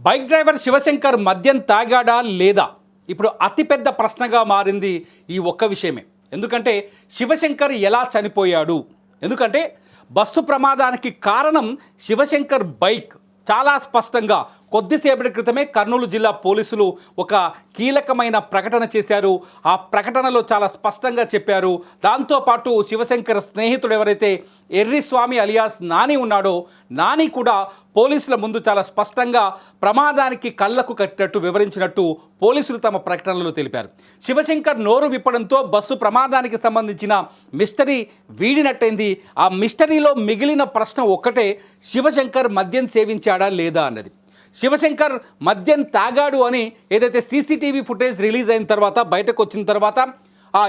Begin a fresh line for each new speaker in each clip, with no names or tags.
Bike driver Shivshankar మద్యం తాగాడా లేదా? ఇప్పుడు అతిపెద్ద ప్రశ్నగా మారింది ఈ ఒక్క విషయమే. ఎందుకంటే శివశంకర్ ఎలా చనిపోయాడు? ఎందుకంటే బస్సు ప్రమాదానికి కారణం శివశంకర్ బైక్. చాలా స్పష్టంగా కొద్దిసేపటి క్రితమే కర్నూలు జిల్లా పోలీసులు ఒక కీలకమైన ప్రకటన చేశారు. ఆ ప్రకటనలో చాలా స్పష్టంగా చెప్పారు. దాంతోపాటు శివశంకర్ స్నేహితుడు ఎవరైతే ఎర్రిస్వామి అలియాస్ నాని ఉన్నాడో నాని కూడా పోలీసుల ముందు చాలా స్పష్టంగా ప్రమాదానికి కళ్ళకు కట్టినట్టు వివరించినట్టు పోలీసులు తమ ప్రకటనలో తెలిపారు. శివశంకర్ నోరు విప్పడంతో బస్సు ప్రమాదానికి సంబంధించిన మిస్టరీ వీడినట్టయింది. ఆ మిస్టరీలో మిగిలిన ప్రశ్న ఒక్కటే శివశంకర్ మద్యం సేవించాడా లేదా అన్నది. శివశంకర్ మద్యం తాగాడు అని ఏదైతే సీసీటీవీ ఫుటేజ్ రిలీజ్ అయిన తర్వాత బయటకు వచ్చిన తర్వాత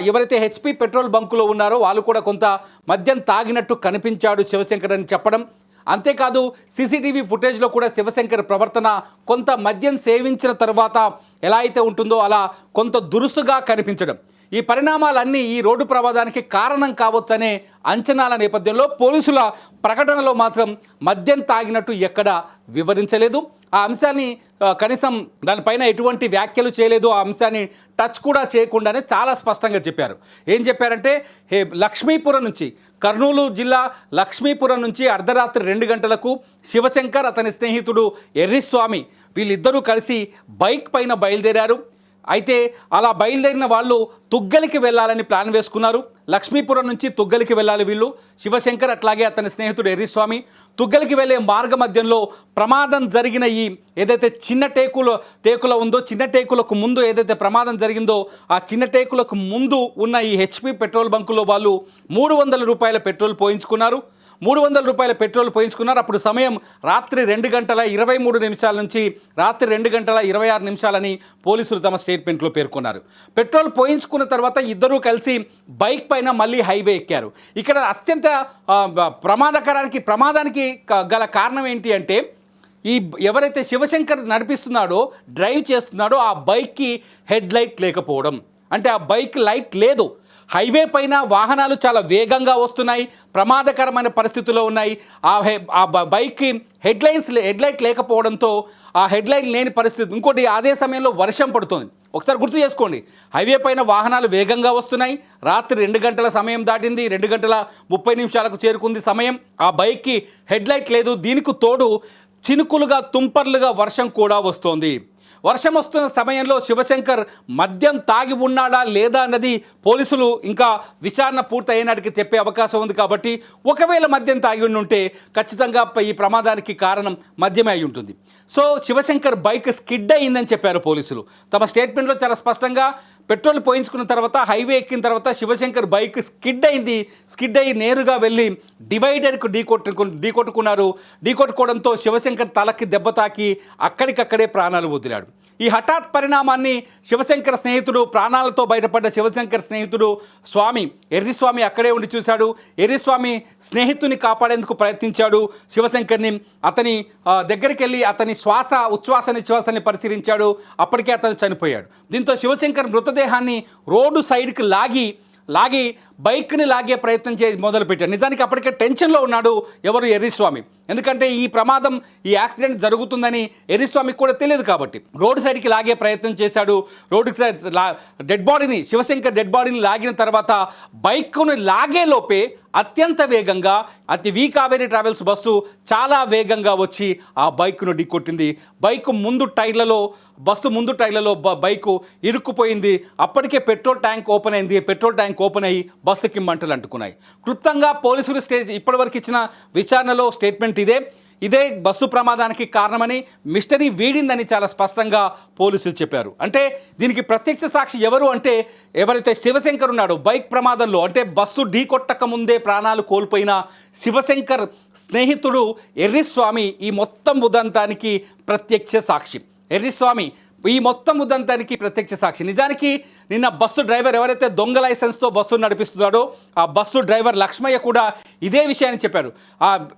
ఎవరైతే హెచ్పి పెట్రోల్ బంకులో ఉన్నారో వాళ్ళు కూడా కొంత మద్యం తాగినట్టు కనిపించాడు శివశంకర్ అని చెప్పడం. అంతేకాదు సీసీటీవీ ఫుటేజ్లో కూడా శివశంకర్ ప్రవర్తన కొంత మద్యం సేవించిన తర్వాత ఎలా అయితే ఉంటుందో అలా కొంత దురుసుగా కనిపించడం. ఈ పరిణామాలన్నీ ఈ రోడ్డు ప్రమాదానికి కారణం కావచ్చనే అంచనాల నేపథ్యంలో పోలీసుల ప్రకటనలో మాత్రం మద్యం తాగినట్టు ఎక్కడ వివరించలేదు. ఆ అంశాన్ని కనీసం దానిపైన ఎటువంటి వ్యాఖ్యలు చేయలేదు. ఆ అంశాన్ని టచ్ కూడా చేయకుండానే చాలా స్పష్టంగా చెప్పారు. ఏం చెప్పారంటే హే లక్ష్మీపురం నుంచి కర్నూలు జిల్లా లక్ష్మీపురం నుంచి అర్ధరాత్రి రెండు గంటలకు శివశంకర్ అతని స్నేహితుడు ఎర్రిస్వామి వీళ్ళిద్దరూ కలిసి బైక్ పైన బయలుదేరారు. అయితే అలా బయలుదేరిన వాళ్ళు తుగ్గలికి వెళ్ళాలని ప్లాన్ వేసుకున్నారు. లక్ష్మీపురం నుంచి తుగ్గలికి వెళ్ళాలి వీళ్ళు. శివశంకర్ అట్లాగే అతని స్నేహితుడు ఎర్రిస్వామి తుగ్గలికి వెళ్ళే మార్గ మధ్యంలో ప్రమాదం జరిగిన ఈ ఏదైతే చిన్న టేకులో టేకుల ఉందో చిన్న టేకులకు ముందు ఏదైతే ప్రమాదం జరిగిందో ఆ చిన్న టేకులకు ముందు ఉన్న ఈ హెచ్పి పెట్రోల్ బంకులో వాళ్ళు మూడు వందల రూపాయల పెట్రోల్ పోయించుకున్నారు. మూడు వందల రూపాయల పెట్రోల్ పోయించుకున్నారు. అప్పుడు సమయం రాత్రి రెండు గంటల ఇరవై మూడు నిమిషాల నుంచి రాత్రి రెండు గంటల ఇరవై ఆరు నిమిషాలని పోలీసులు తమ స్టేట్మెంట్లో పేర్కొన్నారు. పెట్రోల్ పోయించుకున్న తర్వాత ఇద్దరూ కలిసి బైక్ పైన మళ్ళీ హైవే ఎక్కారు. ఇక్కడ అత్యంత ప్రమాదకరానికి ప్రమాదానికి గల కారణం ఏంటి అంటే ఈ ఎవరైతే శివశంకర్ నడిపిస్తున్నాడో డ్రైవ్ చేస్తున్నాడో ఆ బైక్కి హెడ్ లైట్ లేకపోవడం. అంటే ఆ బైక్ లైట్ లేదు. హైవే పైన వాహనాలు చాలా వేగంగా వస్తున్నాయి ప్రమాదకరమైన పరిస్థితుల్లో ఉన్నాయి. ఆ హె ఆ బ- బైక్కి హెడ్ లైన్స్ హెడ్ లైట్ లేకపోవడంతో ఆ హెడ్లైట్ లేని పరిస్థితి. ఇంకోటి అదే సమయంలో వర్షం పడుతుంది. ఒకసారి గుర్తు చేసుకోండి. హైవే పైన వాహనాలు వేగంగా వస్తున్నాయి. రాత్రి రెండు గంటల సమయం దాటింది. రెండు గంటల ముప్పై నిమిషాలకు చేరుకుంది సమయం. ఆ బైక్కి హెడ్ లైట్ లేదు. దీనికి తోడు చినుకులుగా తుంపర్లుగా వర్షం కూడా వస్తోంది. వర్షం వస్తున్న సమయంలో శివశంకర్ మద్యం తాగి ఉన్నాడా లేదా అన్నది పోలీసులు ఇంకా విచారణ పూర్తయ్యేనాటికి చెప్పే అవకాశం ఉంది కాబట్టి ఒకవేళ మద్యం తాగి ఉంటే ఖచ్చితంగా ఈ ప్రమాదానికి కారణం మద్యమే అయి ఉంటుంది. సో శివశంకర్ బైక్ స్కిడ్ అయిందని చెప్పారు పోలీసులు. తమ స్టేట్మెంట్లో చాలా స్పష్టంగా పెట్రోల్ పోయించుకున్న తర్వాత హైవే ఎక్కిన తర్వాత శివశంకర్ బైక్ స్కిడ్ అయింది. స్కిడ్ అయ్యి నేరుగా వెళ్ళి డివైడర్కు ఢీకొట్టు ఢీకొట్టుకున్నారు. ఢీకొట్టుకోవడంతో శివశంకర్ తలకి దెబ్బ తాకి అక్కడికక్కడే ప్రాణాలు వదిలాడు. ఈ హఠాత్ పరిణామాన్ని శివశంకర స్నేహితుడు ప్రాణాలతో బయటపడ్డ శివశంకర్ స్నేహితుడు స్వామి ఎర్రిస్వామి అక్కడే ఉండి చూశాడు. ఎర్రిస్వామి స్నేహితుని కాపాడేందుకు ప్రయత్నించాడు. శివశంకర్ని అతని దగ్గరికి వెళ్ళి అతని శ్వాస ఉచ్ఛ్వాస నిశ్వాసాన్ని పరిశీలించాడు. అప్పటికే అతను చనిపోయాడు. దీంతో శివశంకర్ మృతదేహాన్ని రోడ్డు సైడ్కి లాగి లాగి బైక్ని లాగే ప్రయత్నం చేసి మొదలుపెట్టాడు నిజానికి అప్పటికే టెన్షన్లో ఉన్నాడు ఎవరు ఎర్రిస్వామి. ఎందుకంటే ఈ ప్రమాదం ఈ యాక్సిడెంట్ జరుగుతుందని ఎర్రిస్వామికి కూడా తెలియదు కాబట్టి. రోడ్డు సైడ్కి లాగే ప్రయత్నం చేశాడు. రోడ్డు సైడ్ లా డెడ్ బాడీని శివశంకర్ డెడ్ బాడీని లాగిన తర్వాత బైక్ను లాగే లోపే అత్యంత వేగంగా అతి వీ కావేరీ ట్రావెల్స్ బస్సు చాలా వేగంగా వచ్చి ఆ బైక్ను ఢీకొట్టింది. బైక్ ముందు టైర్లలో బస్సు ముందు టైర్లలో బైకు ఇరుక్కుపోయింది. అప్పటికే పెట్రోల్ ట్యాంక్ ఓపెన్ అయింది. పెట్రోల్ ట్యాంక్ ఓపెన్ అయ్యి బస్సుకి మంటలు అంటుకున్నాయి. క్లుప్తంగా పోలీసులు స్టేజ్ ఇప్పటివరకు ఇచ్చిన విచారణలో స్టేట్మెంట్ ఇదే. ఇదే బస్సు ప్రమాదానికి కారణమని మిస్టరీ వీడిందని చాలా స్పష్టంగా పోలీసులు చెప్పారు. అంటే దీనికి ప్రత్యక్ష సాక్షి ఎవరు అంటే ఎవరైతే శివశంకర్ ఉన్నాడో బైక్ ప్రమాదంలో అంటే బస్సు ఢీకొట్టక ముందే ప్రాణాలు కోల్పోయిన శివశంకర్ స్నేహితుడు ఎర్రిస్వామి ఈ మొత్తం ఉదంతానికి ప్రత్యక్ష సాక్షి. ఎర్రిస్వామి ఈ మొత్తం ఉదంతానికి ప్రత్యక్ష సాక్షి. నిజానికి నిన్న బస్సు డ్రైవర్ ఎవరైతే దొంగ లైసెన్స్తో బస్సు నడిపిస్తున్నాడో ఆ బస్సు డ్రైవర్ లక్ష్మయ్య కూడా ఇదే విషయాన్ని చెప్పారు.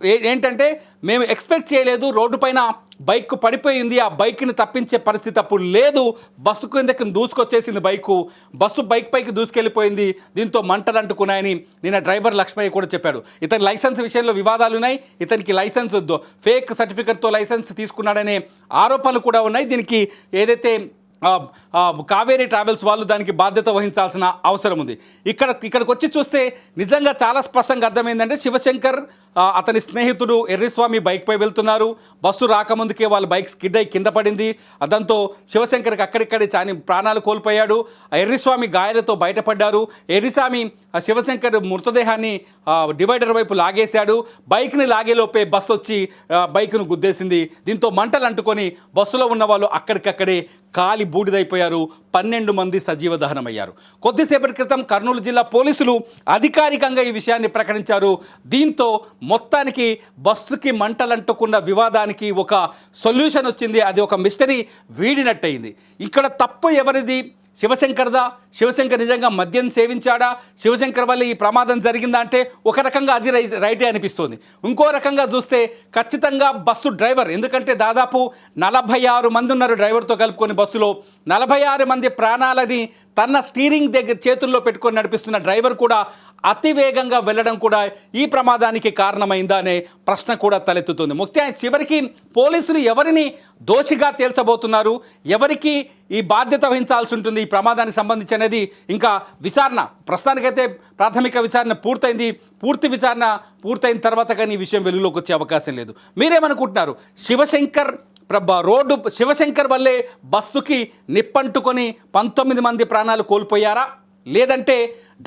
ఏ- ఏంటంటే మేము ఎక్స్పెక్ట్ చేయలేదు రోడ్డు పైన బైక్ పడిపోయింది ఆ బైక్ని తప్పించే పరిస్థితి అప్పుడు లేదు. బస్సు కిందకి దూసుకొచ్చేసింది బైకు. బస్సు బైక్ పైకి దూసుకెళ్ళిపోయింది. దీంతో మంటలు అంటుకున్నాయని నిన్న డ్రైవర్ లక్ష్మయ్య కూడా చెప్పాడు. ఇతని లైసెన్స్ విషయంలో వివాదాలు ఉన్నాయి ఇతనికి లైసెన్స్ ఫేక్ సర్టిఫికెట్తో లైసెన్స్ తీసుకున్నాడనే ఆరోపణలు కూడా ఉన్నాయి. దీనికి ఏదైతే కావేరీ ట్రావెల్స్ వాళ్ళు దానికి బాధ్యత వహించాల్సిన అవసరం ఉంది. ఇక్కడ ఇక్కడికి వచ్చి చూస్తే నిజంగా చాలా స్పష్టంగా అర్థమైందంటే శివశంకర్ అతని స్నేహితుడు ఎర్రిస్వామి బైక్పై వెళ్తున్నారు. బస్సు రాకముందుకే వాళ్ళ బైక్ స్కిడ్ అయి కింద పడింది. దాంతో శివశంకర్కి అక్కడిక్కడే చాని ప్రాణాలు కోల్పోయాడు. ఆ ఎర్రిస్వామి గాయాలతో బయటపడ్డారు. ఎర్రిస్వామి శివశంకర్ మృతదేహాన్ని డివైడర్ వైపు లాగేశాడు. బైక్ని లాగేలోపే బస్సు వచ్చి బైక్ను గుద్దేసింది. దీంతో మంటలు అంటుకొని బస్సులో ఉన్న వాళ్ళు అక్కడికక్కడే కాలి బూడిదైపోయారు. పన్నెండు మంది సజీవ దహనమయ్యారు. కొద్దిసేపటి క్రితం కర్నూలు జిల్లా పోలీసులు అధికారికంగా ఈ విషయాన్ని ప్రకటించారు. దీంతో మొత్తానికి బస్సుకి మంటలంటుకున్న వివాదానికి ఒక సొల్యూషన్ వచ్చింది. అది ఒక మిస్టరీ వీడినట్టయింది. ఇక్కడ తప్పు ఎవరిది? శివశంకర్దా? శివశంకర్ నిజంగా మద్యం సేవించాడా? శివశంకర్ వల్ల ఈ ప్రమాదం జరిగిందా అంటే ఒక రకంగా అది రై- రైటే అనిపిస్తుంది. ఇంకో రకంగా చూస్తే ఖచ్చితంగా బస్సు డ్రైవర్ ఎందుకంటే దాదాపు నలభై ఆరు మంది ఉన్నారు డ్రైవర్తో కలుపుకొని బస్సులో. నలభై ఆరు మంది ప్రాణాలని తన స్టీరింగ్ దగ్గర చేతుల్లో పెట్టుకొని నడిపిస్తున్న డ్రైవర్ కూడా అతి వేగంగా వెళ్ళడం కూడా ఈ ప్రమాదానికి కారణమైందా అనే ప్రశ్న కూడా తలెత్తుతుంది. ముఖ్యంగా చివరికి పోలీసులు ఎవరిని దోషిగా తేల్చబోతున్నారు? ఎవరికి ఈ బాధ్యత వహించాల్సి ఉంటుంది ఈ ప్రమాదానికి సంబంధించి అనేది ఇంకా విచారణ. ప్రస్తుతానికైతే ప్రాథమిక విచారణ పూర్తయింది. పూర్తి విచారణ పూర్తయిన తర్వాత కానీ ఈ విషయం వెలుగులోకి వచ్చే అవకాశం లేదు. మీరేమనుకుంటున్నారు? శివశంకర్ రోడ్డు శివశంకర్ వల్లే బస్సుకి నిప్పంటుకొని పంతొమ్మిది మంది ప్రాణాలు కోల్పోయారా? లేదంటే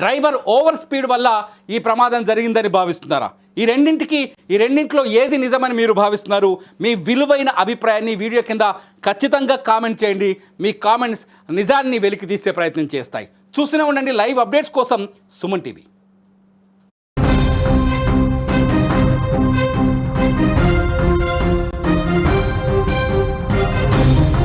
డ్రైవర్ ఓవర్ స్పీడ్ వల్ల ఈ ప్రమాదం జరిగిందని భావిస్తున్నారా? ఈ రెండింటికి ఈ రెండింటిలో ఏది నిజమని మీరు భావిస్తున్నారు? మీ విలువైన అభిప్రాయాన్ని వీడియో కింద ఖచ్చితంగా కామెంట్ చేయండి. మీ కామెంట్స్ నిజాన్ని వెలికి తీసే ప్రయత్నం చేస్తాయి. చూస్తూనే ఉండండి లైవ్ అప్డేట్స్ కోసం సుమన్ టీవీ.